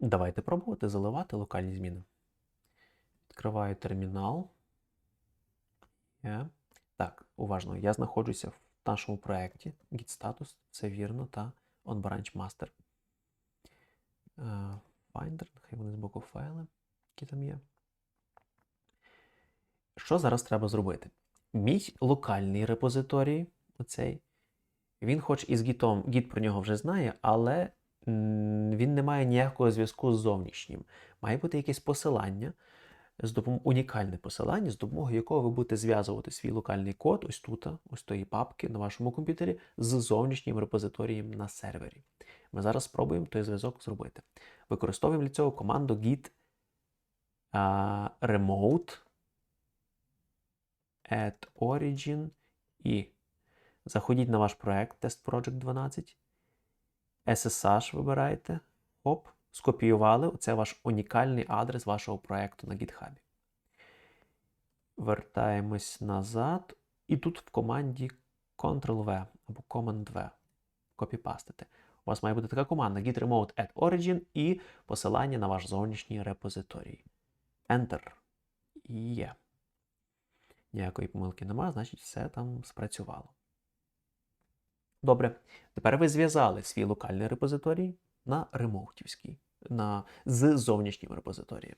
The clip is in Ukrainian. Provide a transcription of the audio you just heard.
Давайте пробувати заливати локальні зміни. Відкриваю термінал. Є. Так, уважно. Я знаходжуся в нашому проєкті Git status. Це вірно, та on branch master. Е, Finder, нехай вони з боку файли, які там є. Що зараз треба зробити? Мій локальний репозиторій, оцей, він хоч із гітом, гіт про нього вже знає, але він не має ніякого зв'язку з зовнішнім. Має бути якесь посилання, з допом... унікальне посилання, з допомогою якого ви будете зв'язувати свій локальний код, ось тут, ось тої папки на вашому комп'ютері, з зовнішнім репозиторієм на сервері. Ми зараз спробуємо той зв'язок зробити. Використовуємо для цього команду git а, remote at origin і заходіть на ваш проект Test Project 12, SSH вибираєте, оп, скопіювали. Оце ваш унікальний адрес вашого проекту на GitHub. Вертаємось назад. І тут в команді Ctrl-V або Command-V. Копіпастити. У вас має бути така команда git remote at origin і посилання на ваш зовнішній репозиторій. Enter. Є. Ніякої помилки нема, значить все там спрацювало. Добре. Тепер ви зв'язали свій локальний репозиторій на ремоутівський, на, з зовнішнім репозиторієм.